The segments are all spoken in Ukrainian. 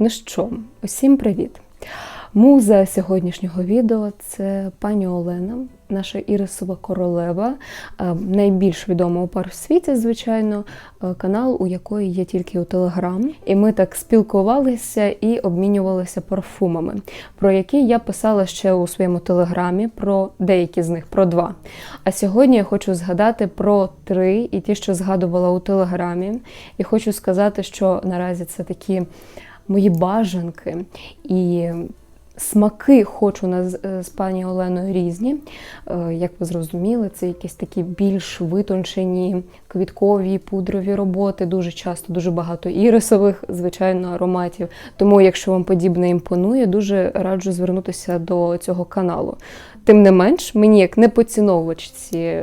Ну що, усім привіт! Муза сьогоднішнього відео це пані Олена, наша ірисова королева, е, найбільш відома пар в світі, звичайно, е, канал, у якої є тільки у Телеграм. І ми так спілкувалися і обмінювалися парфумами, про які я писала ще у своєму телеграмі, про деякі з них, про два. А сьогодні я хочу згадати про три і ті, що згадувала у телеграмі. І хочу сказати, що наразі це такі мої бажанки і смаки хочу на з з пані Оленою різні. Е, Як ви зрозуміли, це якісь такі більш витончені квіткові пудрові роботи. Дуже часто дуже багато ірисових, звичайно, ароматів. Тому, якщо вам подібне імпонує, дуже раджу звернутися до цього каналу. Тим не менш, мені як не поціновувачці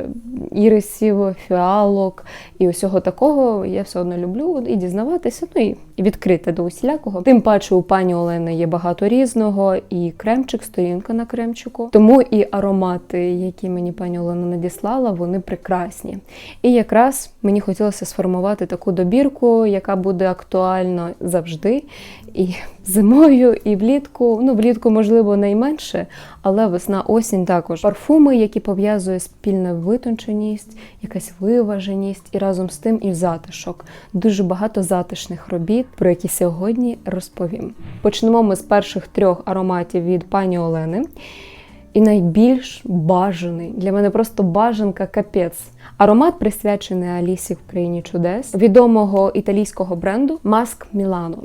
ірисів, фіалок і усього такого, я все одно люблю і дізнаватися, ну і відкрити до усілякого. Тим паче у пані Олени є багато різного, і кремчик, сторінка на кремчику. Тому і аромати, які мені пані Олена надіслала, вони прекрасні. І якраз мені хотілося сформувати таку добірку, яка буде актуальна завжди. І зимою, і влітку. Ну, влітку, можливо, найменше, але весна, осінь також. Парфуми, які пов'язує спільна витонченість, якась виваженість, і разом з тим і затишок. Дуже багато затишних робіт, про які сьогодні розповім. Почнемо ми з перших трьох ароматів від пані Олени. І найбільш бажаний для мене просто бажанка капець. Аромат присвячений Алісі в країні чудес відомого італійського бренду Маск Мілано.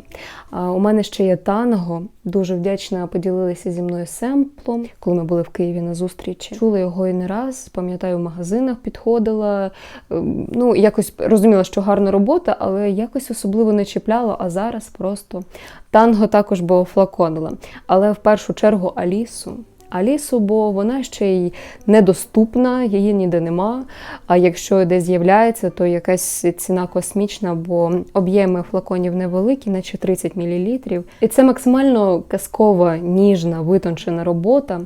У мене ще є танго. Дуже вдячна, поділилися зі мною семплом, коли ми були в Києві на зустрічі. Чула його і не раз. Пам'ятаю, в магазинах підходила. Ем, Ну, якось розуміла, що гарна робота, але якось особливо не чіпляло. А зараз просто танго також було флаконила. Але в першу чергу Алісу. Алісу, бо вона ще й недоступна, її ніде нема. А якщо десь з'являється, то якась ціна космічна, бо об'єми флаконів невеликі, наче 30 мл. І це максимально казкова, ніжна, витончена робота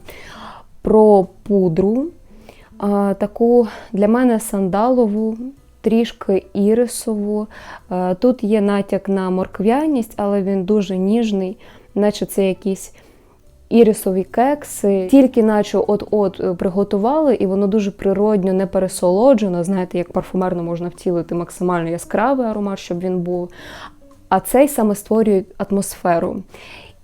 про пудру, таку для мене сандалову. Трішки ірисову. Тут є натяк на морквяність, але він дуже ніжний, наче це якісь ірисові кекси, тільки наче от-от е, приготували, і воно дуже природньо, не пересолоджено. Знаєте, як парфумерно можна втілити максимально яскравий аромат, щоб він був. А цей саме створює атмосферу.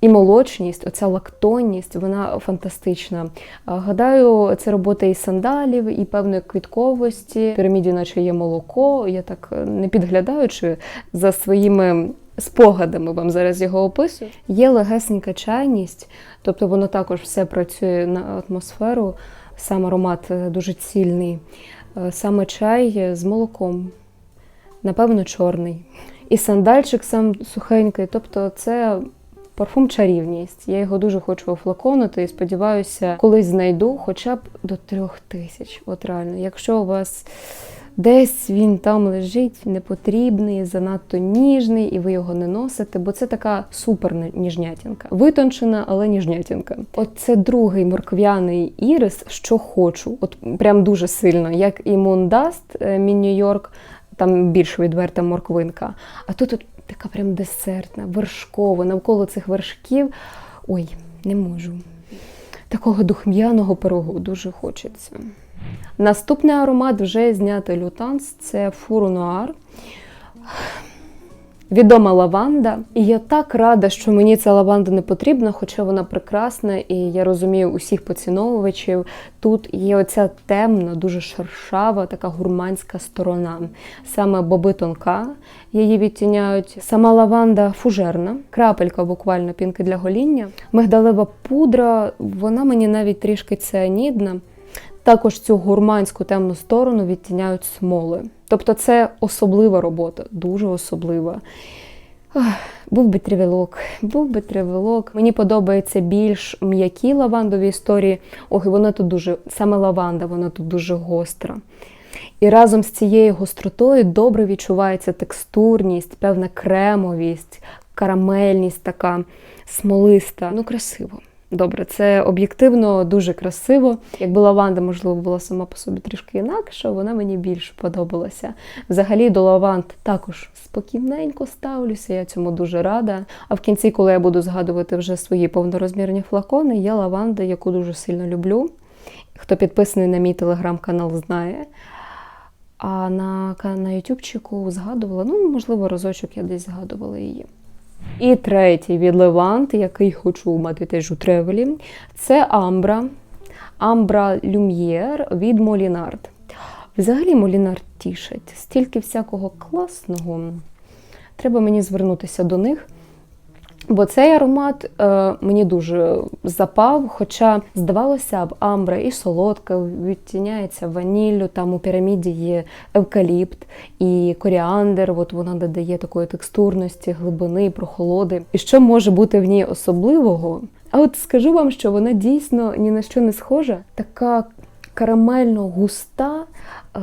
І молочність, оця лактонність, вона фантастична. Гадаю, це робота і сандалів, і певної квітковості. В піраміді, наче є молоко. Я так е, не підглядаючи за своїми спогадами вам зараз його описую. Є легесенька чайність, тобто воно також все працює на атмосферу. Сам аромат е, дуже цільний. Е, Саме чай з молоком, напевно, чорний. І сандальчик сам сухенький. Тобто, це парфум чарівність. Я його дуже хочу офлаконити і сподіваюся, колись знайду хоча б до трьох тисяч. От реально, якщо у вас. Десь він там лежить, непотрібний, занадто ніжний, і ви його не носите, бо це така супер ніжнятінка. Витончена, але ніжнятінка. От це другий морквяний ірис, що хочу, от прям дуже сильно, як і Мундаст Мін Нью-Йорк, там більш відверта морквинка. А тут от така прям десертна, вершкова, навколо цих вершків. Ой, не можу. Такого духм'яного пирогу дуже хочеться. Наступний аромат вже знятий лютанс це фуру нуар. Відома лаванда. І я так рада, що мені ця лаванда не потрібна, хоча вона прекрасна, і я розумію усіх поціновувачів. Тут є оця темна, дуже шершава, така гурманська сторона. Саме боби тонка, її відтіняють. Сама лаванда фужерна, крапелька буквально пінки для гоління. Мигдалева пудра, вона мені навіть трішки цианідна. Також цю гурманську темну сторону відтіняють смоли. Тобто це особлива робота, дуже особлива. Ох, був би тривелок, був би тривелок. Мені подобаються більш м'які лавандові історії. Ох, і вона тут дуже, саме лаванда, вона тут дуже гостра. І разом з цією гостротою добре відчувається текстурність, певна кремовість, карамельність така смолиста. Ну, красиво. Добре, це об'єктивно дуже красиво. Якби лаванда, можливо, була сама по собі трішки інакша, вона мені більше подобалася. Взагалі до лаванд також спокійненько ставлюся, я цьому дуже рада. А в кінці, коли я буду згадувати вже свої повнорозмірні флакони, є лаванда, яку дуже сильно люблю. Хто підписаний на мій телеграм-канал, знає. А на, на ютубчику згадувала, ну, можливо, разочок я десь згадувала її. І третій від Левант, який хочу мати теж у тревелі, це Амбра. Амбра Люм'єр від Молінард. Взагалі Молінард тішить. Стільки всякого класного. Треба мені звернутися до них. Бо цей аромат е, мені дуже запав, хоча, здавалося б, амбра і солодка, відтіняється ваніллю, там у піраміді є евкаліпт і коріандр, от вона додає такої текстурності, глибини, прохолоди. І що може бути в ній особливого? А от скажу вам, що вона дійсно ні на що не схожа, така карамельно густа, е,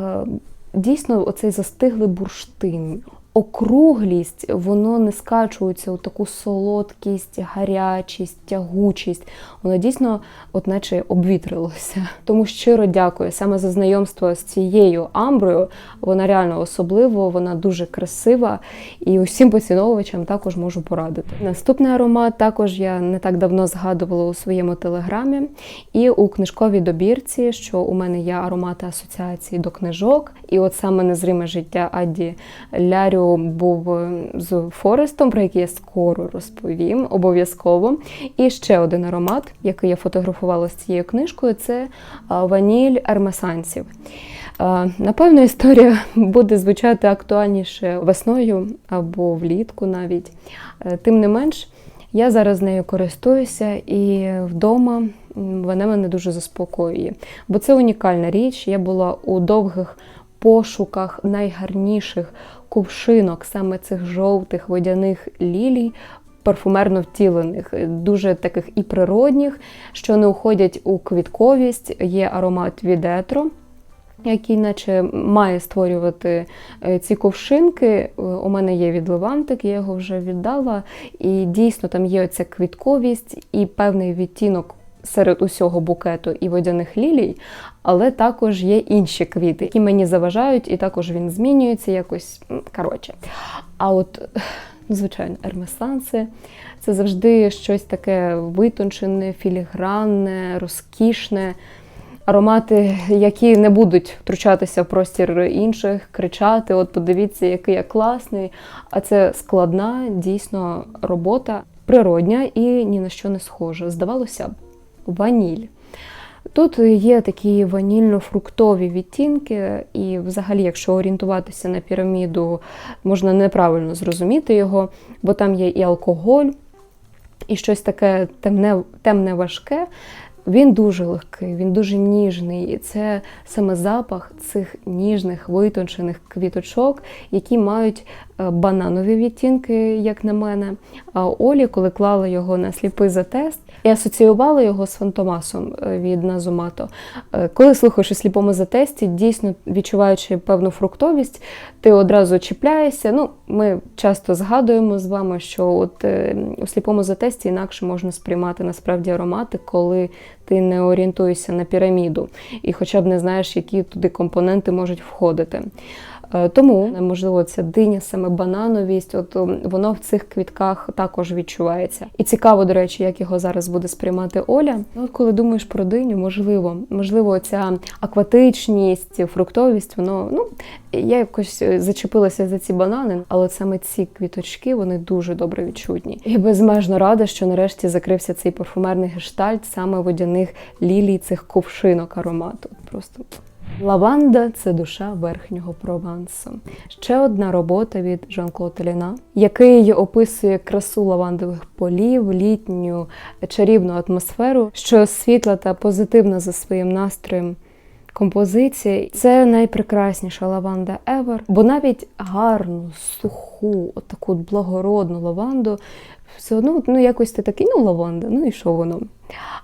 дійсно оцей застиглий бурштин округлість, воно не скачується у таку солодкість, гарячість, тягучість. Воно дійсно, от наче обвітрилося. Тому щиро дякую саме за знайомство з цією амброю. Вона реально особлива, вона дуже красива і усім поціновувачам також можу порадити. Наступний аромат також я не так давно згадувала у своєму телеграмі. І у книжковій добірці, що у мене є аромати асоціації до книжок, і от саме незриме життя Адді Лярю був е, з Форестом, про який я скоро розповім, обов'язково. І ще один аромат, який я фотографувала з цією книжкою, це ваніль ермесансів. Напевно, історія буде звучати актуальніше весною або влітку навіть. Е, тим не менш, я зараз нею користуюся і вдома вона мене дуже заспокоює. Бо це унікальна річ. Я була у довгих пошуках найгарніших кувшинок, саме цих жовтих водяних лілій. Парфумерно втілених, дуже таких і природних, що не уходять у квітковість. Є аромат відетро, який наче має створювати е, ці ковшинки. Е, у мене є відливантик, я його вже віддала. І дійсно там є оця квітковість і певний відтінок серед усього букету і водяних лілій, але також є інші квіти, які мені заважають, і також він змінюється якось. Коротше. А от, звичайно, ермесанси це завжди щось таке витончене, філігранне, розкішне. Аромати, які не будуть втручатися в простір інших, кричати: От подивіться, який я класний. А це складна, дійсно робота, природня і ні на що не схожа. Здавалося б ваніль. Тут є такі ванільно-фруктові відтінки, і, взагалі, якщо орієнтуватися на піраміду, можна неправильно зрозуміти його, бо там є і алкоголь, і щось таке темне, темне важке. Він дуже легкий, він дуже ніжний. І це саме запах цих ніжних витончених квіточок, які мають бананові відтінки, як на мене. А Олі, коли клала його на сліпий затест, і асоціювала його з фантомасом е, від Назумато. Е, коли слухаєш у сліпому затесті, дійсно відчуваючи певну фруктовість, ти одразу чіпляєшся. Ну, Ми часто згадуємо з вами, що от у сліпому затесті інакше можна сприймати насправді аромати, коли ти не орієнтуєшся на піраміду і хоча б не знаєш, які туди компоненти можуть входити. Е, тому, можливо, ця диня, саме банановість, от воно в цих квітках також відчувається. І цікаво, до речі, як його зараз буде сприймати Оля. Ну, Коли думаєш про диню, можливо, можливо, ця акватичність, фруктовість, воно ну я якось е, зачепилася за ці банани, але саме ці квіточки вони дуже добре відчутні. І безмежно рада, що нарешті закрився цей парфумерний гештальт саме водяних лілій цих ковшинок аромату. Просто Лаванда це душа верхнього провансу. Ще одна робота від Жан-Клод Еліна, який описує красу лавандових полів, літню чарівну атмосферу, що світла та позитивна за своїм настроєм. Композиція це найпрекрасніша лаванда ever, бо навіть гарну, суху, таку благородну лаванду, все одно ну якось ти такий, ну лаванда, ну і що воно?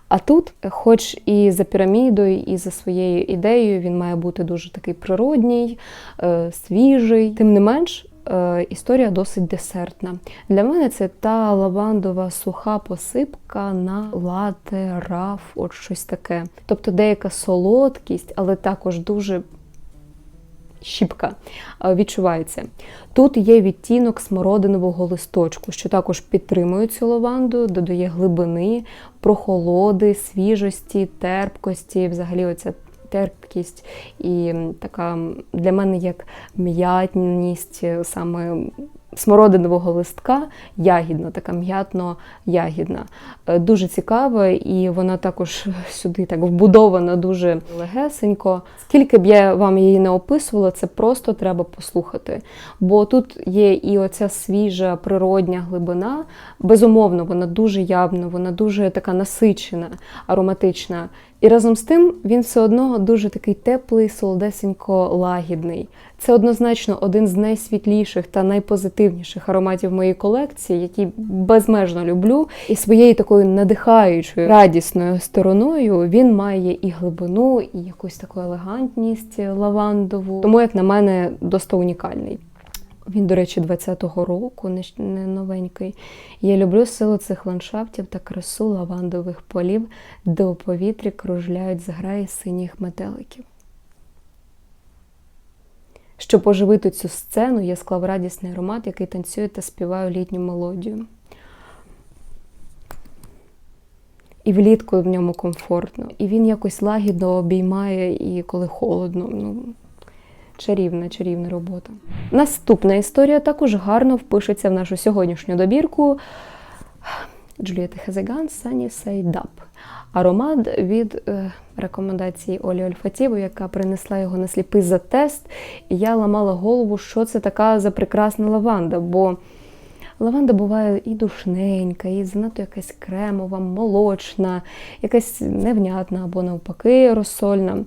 А тут, хоч і за пірамідою, і за своєю ідеєю, він має бути дуже такий природній, е, свіжий. Тим не менш, е, історія досить десертна. Для мене це та лавандова суха посипка на лате, раф, от щось таке. Тобто деяка солодкість, але також дуже щіпка е, відчувається. Тут є відтінок смородинового листочку, що також підтримує цю лаванду, додає глибини, прохолоди, свіжості, терпкості, взагалі оця терпкість і така для мене як м'ятність е, саме смородинового листка, ягідна, така м'ятно-ягідна. Е, Дуже цікава, і вона також сюди так вбудована дуже легесенько. Скільки б я вам її не описувала, це просто треба послухати. Бо тут є і оця свіжа природня глибина. Безумовно, вона дуже явна, вона дуже така насичена, ароматична. І разом з тим він все одно дуже такий теплий, солодесенько лагідний. Це однозначно один з найсвітліших та найпозитивніших ароматів моєї колекції, які безмежно люблю. І своєю такою надихаючою, радісною стороною він має і глибину, і якусь таку елегантність лавандову. Тому, як на мене, досить унікальний. Він, до речі, 20-го року, не, новенький. Я люблю силу цих ландшафтів та красу лавандових полів, де у повітрі кружляють зграї синіх метеликів. Щоб оживити цю сцену, я склав радісний аромат, який танцює та співає літню мелодію. І влітку в ньому комфортно. І він якось лагідно обіймає, і коли холодно. Ну, чарівна, чарівна робота. Наступна історія також гарно впишеться в нашу сьогоднішню добірку Джулієти Хезеган Sunny Side Аромат від е, рекомендації Олі Ольфатівої, яка принесла його на сліпий за тест. І я ламала голову, що це така за прекрасна лаванда. Бо лаванда буває і душненька, і занадто якась кремова, молочна, якась невнятна або навпаки розсольна.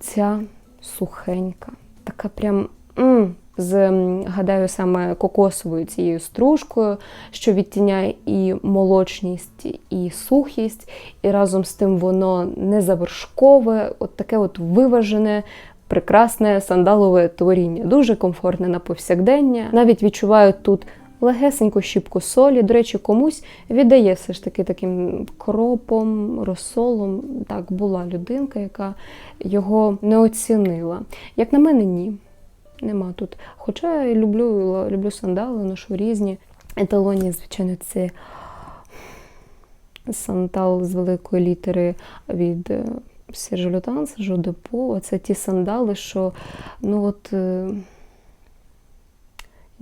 Ця сухенька, така прям. м з, гадаю, саме кокосовою цією стружкою, що відтіняє і молочність, і сухість, і разом з тим воно не завершкове, от таке от виважене, прекрасне сандалове творіння. Дуже комфортне на повсякдення. Навіть відчуваю тут легесеньку щіпку солі. До речі, комусь віддає все ж таки таким кропом, розсолом. Так, була людинка, яка його не оцінила. Як на мене, ні. Нема тут. Хоча я люблю, люблю сандали, ношу різні. Еталонні, звичайно, це сандал з великої літери від е, Serge Lutens, Жо Депо. Це ті сандали, що ну от.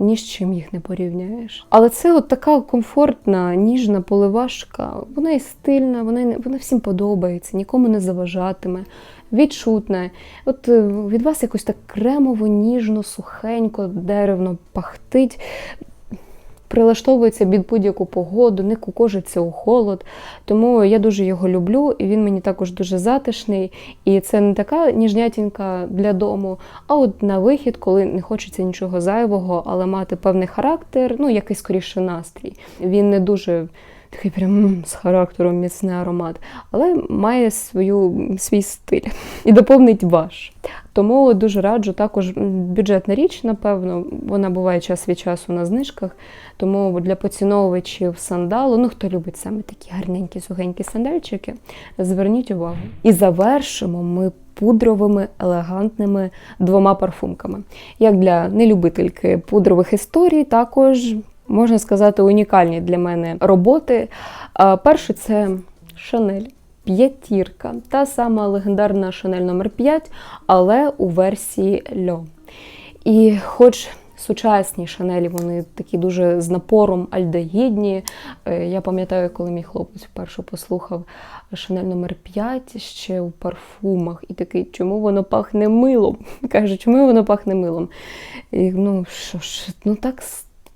Ні з чим їх не порівняєш. Але це от така комфортна, ніжна поливашка. Вона і стильна, вона, вона всім подобається, нікому не заважатиме, відчутна. От е, від вас якось так кремово, ніжно, сухенько, деревно пахтить. Прилаштовується під будь-яку погоду, не кукожиться у холод. Тому я дуже його люблю, і він мені також дуже затишний. І це не така ніжнятінка для дому, а от на вихід, коли не хочеться нічого зайвого, але мати певний характер, ну якийсь скоріше настрій. Він не дуже такий прям з характером міцний аромат, але має свою, свій стиль і доповнить ваш. Тому дуже раджу також бюджетна річ, напевно, вона буває час від часу на знижках. Тому для поціновувачів сандалу, ну хто любить саме такі гарненькі, сухенькі сандальчики, зверніть увагу. І завершимо ми пудровими елегантними двома парфумками. Як для нелюбительки пудрових історій, також можна сказати унікальні для мене роботи. А, Перше це Шанель. П'ятірка, та сама легендарна Шанель номер 5 але у версії Льо. І хоч сучасні шанелі, вони такі дуже з напором альдегідні. Е, Я пам'ятаю, коли мій хлопець вперше послухав Шанель номер 5 ще у парфумах, і такий, чому воно пахне милом? Каже, чому воно пахне милом? І, ну, що ж, ну так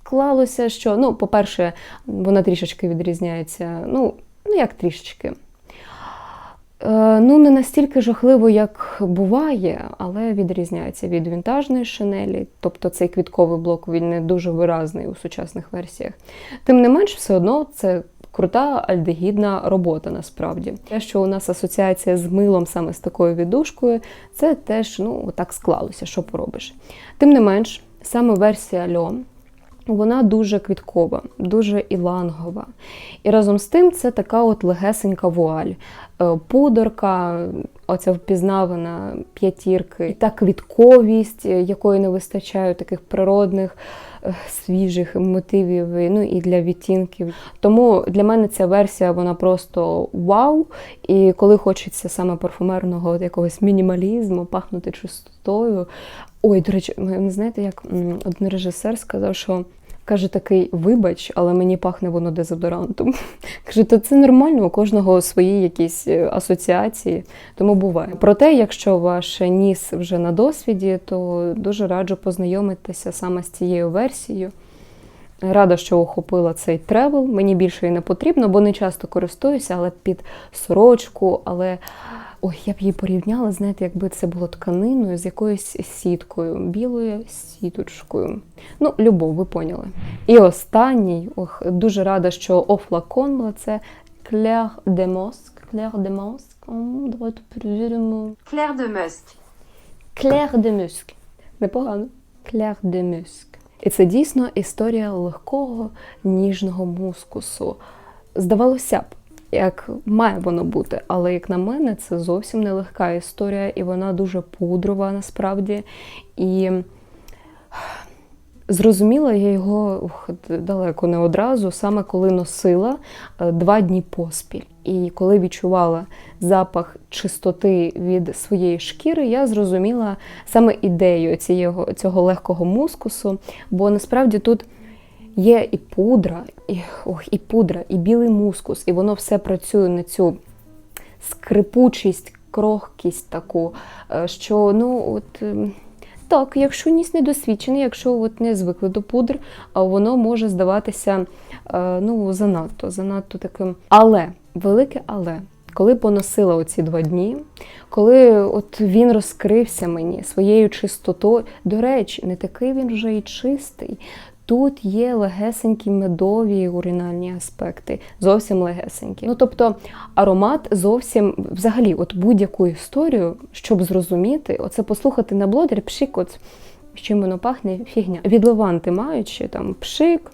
склалося, що, ну, по-перше, вона трішечки відрізняється. Ну, ну як трішечки. Е, Ну, не настільки жахливо, як буває, але відрізняється від вінтажної шинелі. Тобто цей квітковий блок він не дуже виразний у сучасних версіях. Тим не менш, все одно це крута альдегідна робота насправді. Те, що у нас асоціація з милом саме з такою віддушкою, це теж ну, так склалося, що поробиш. Тим не менш, саме версія льон. Вона дуже квіткова, дуже ілангова. І разом з тим це така от легесенька вуаль. Е, Пудорка, оця впізнавана п'ятірки, і та квітковість, е, якої не вистачає таких природних, е, свіжих мотивів, ну і для відтінків. Тому для мене ця версія вона просто вау. І коли хочеться саме парфумерного от якогось мінімалізму, пахнути чистотою. Ой, до речі, не знаєте, як один режисер сказав, що каже такий, вибач, але мені пахне воно дезодорантом. Каже, то це нормально, у кожного свої якісь е, асоціації, тому буває. Проте, якщо ваш ніс вже на досвіді, то дуже раджу познайомитися саме з цією версією. Рада, що охопила цей тревел. Мені більше і не потрібно, бо не часто користуюся, але під сорочку, але ой, я б її порівняла, знаєте, якби це було тканиною з якоюсь сіткою, білою сіточкою. Ну, любов, ви поняли. І останній, ох, дуже рада, що офлакон це Claire de Mosque. Claire de Mosque. Давайте перевіримо. Claire de Musk. Claire de Musc. Непогано. Claire de Musc. І це дійсно історія легкого ніжного мускусу. Здавалося б, як має воно бути, але як на мене, це зовсім не легка історія, і вона дуже пудрова насправді. І зрозуміла я його далеко не одразу, саме коли носила е, два дні поспіль. І коли відчувала запах чистоти від своєї шкіри, я зрозуміла саме ідею цього, цього легкого мускусу, бо насправді тут. Є і пудра, і, ох, і пудра, і білий мускус, і воно все працює на цю скрипучість, крохкість таку, е, що ну от. ем, Так, якщо ніс не досвідчений, якщо от не звикли до пудр, воно може здаватися е, ну, занадто, занадто таким. Але, велике але. Коли поносила оці два дні, коли от він розкрився мені своєю чистотою, до речі, не такий він вже і чистий. Тут є легесенькі медові уринальні аспекти, зовсім легесенькі. Ну тобто аромат зовсім взагалі, от будь-яку історію, щоб зрозуміти, оце послухати на блогері, пшик, от чим воно пахне, фігня. Від лаванти маючи там пшик.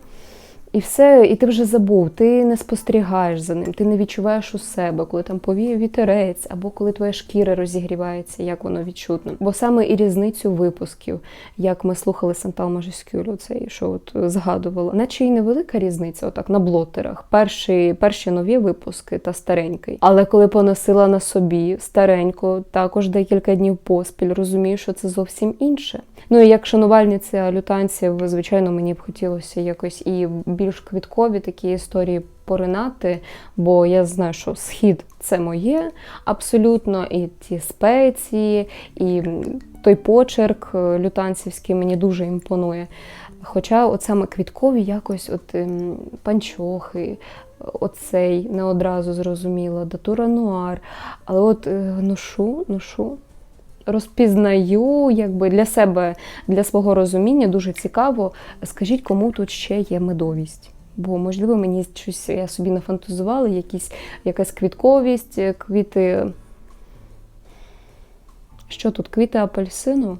І все, і ти вже забув, ти не спостерігаєш за ним, ти не відчуваєш у себе, коли там повіє вітерець, або коли твоя шкіра розігрівається, як воно відчутно. Бо саме і різницю випусків, як ми слухали Сантал Мажескюлю, цей що от згадувала, наче й невелика різниця, отак на блотерах. Перші, перші нові випуски та старенький. Але коли поносила на собі старенько, також декілька днів поспіль, розумію, що це зовсім інше. Ну і як шанувальниця лютанців, звичайно, мені б хотілося якось і більш квіткові такі історії поринати, бо я знаю, що схід це моє абсолютно, і ті спеції, і той почерк е, лютанцівський мені дуже імпонує. Хоча от саме квіткові якось от ем, панчохи, оцей не одразу зрозуміло, датура нуар. Але от е, ношу, ношу, розпізнаю якби для себе, для свого розуміння дуже цікаво. Скажіть, кому тут ще є медовість? Бо, можливо, мені щось я собі нафантазувала, якісь, якась квітковість, квіти. Що тут? Квіти апельсину?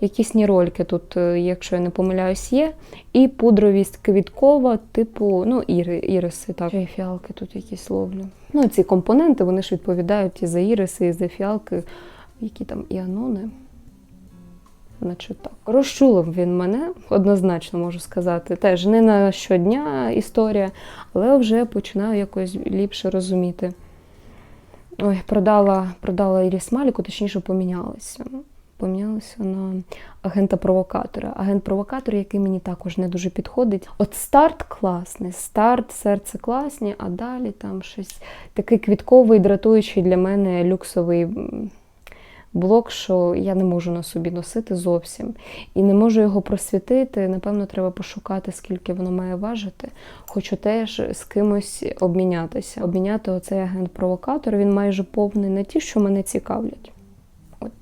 Якісь нірольки тут, е, якщо я не помиляюсь, є. І пудровість квіткова, типу, ну, іри, іриси, так. Ще й фіалки тут якісь ловлю. Ну, ці компоненти, вони ж відповідають і за іриси, і за фіалки, які там іанони. Наче так. Розчулив він мене, однозначно можу сказати. Теж не на щодня історія, але вже починаю якось ліпше розуміти. Ой, продала, продала Іріс Маліку, точніше помінялася. Помінялася на агента-провокатора. Агент-провокатор, який мені також не дуже підходить. От старт класний, старт, серце класні, а далі там щось такий квітковий, дратуючий для мене люксовий блок, що я не можу на собі носити зовсім. І не можу його просвітити. Напевно, треба пошукати, скільки воно має важити. Хочу теж з кимось обмінятися. Обміняти оцей агент-провокатор, він майже повний не ті, що мене цікавлять. От.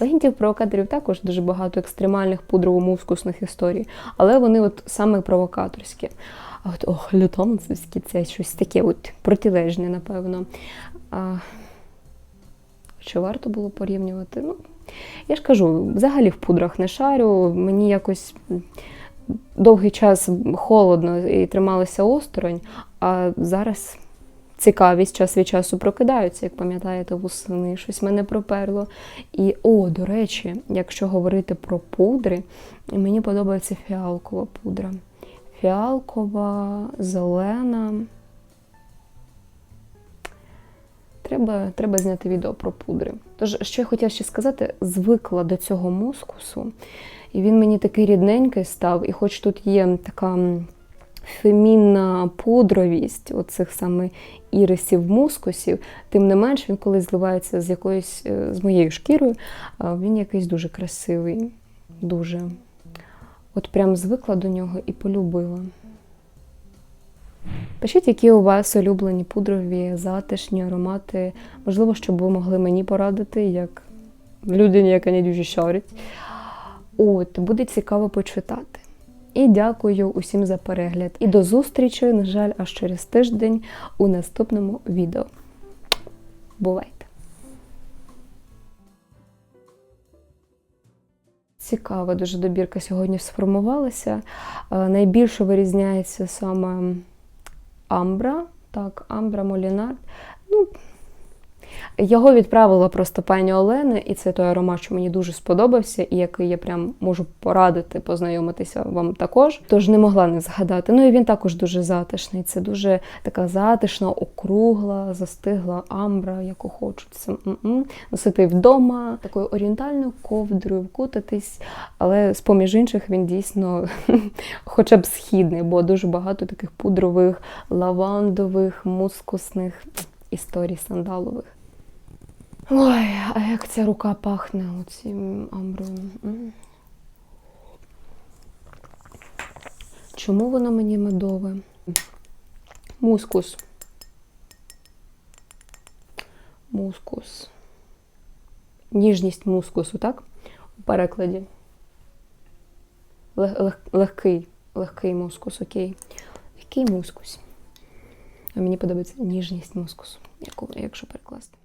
У агентів-провокаторів також дуже багато екстремальних пудрово-мускусних історій, але вони от саме провокаторські. А от ох, лютонцевські це щось таке от протилежне, напевно. А, що варто було порівнювати? Ну, Я ж кажу, взагалі в пудрах не шарю, мені якось довгий час холодно і трималася осторонь, а зараз цікавість час від часу прокидаються, як пам'ятаєте, восени, щось мене проперло. І, о, до речі, якщо говорити про пудри, мені подобається фіалкова пудра. Фіалкова, зелена. Треба, треба зняти відео про пудри. Тож, що я хотіла ще сказати, звикла до цього мускусу, і він мені такий рідненький став, і хоч тут є така фемінна пудровість оцих саме ірисів мускусів, тим не менш він коли зливається з якоюсь е, з моєю шкірою, він якийсь дуже красивий. Дуже. От прям звикла до нього і полюбила. Пишіть, які у вас улюблені пудрові, затишні аромати. Можливо, щоб ви могли мені порадити, як людині, яка не дуже шарить. От, буде цікаво почитати. І дякую усім за перегляд. І до зустрічі, на жаль, аж через тиждень у наступному відео. Бувайте! Цікава дуже добірка сьогодні сформувалася. Е, Найбільше вирізняється саме Амбра. Так, Амбра Молінар. Ну, його відправила просто пані Олена, і це той аромат, що мені дуже сподобався, і який я прям можу порадити, познайомитися вам також. Тож не могла не згадати. Ну і він також дуже затишний. Це дуже така затишна, округла, застигла амбра, яку хочеться м-м. носити вдома, такою орієнтальною ковдрою, вкутатись. Але з-поміж інших він дійсно хоча б східний, бо дуже багато таких пудрових, лавандових, мускусних історій сандалових. Ой, а як ця рука пахне оцім амброю. М. Чому воно мені медове? Мускус. Мускус. Ніжність мускусу, так? У перекладі. Лег- лег- легкий, легкий мускус, окей. Який мускус? А мені подобається ніжність мускусу, якщо перекласти.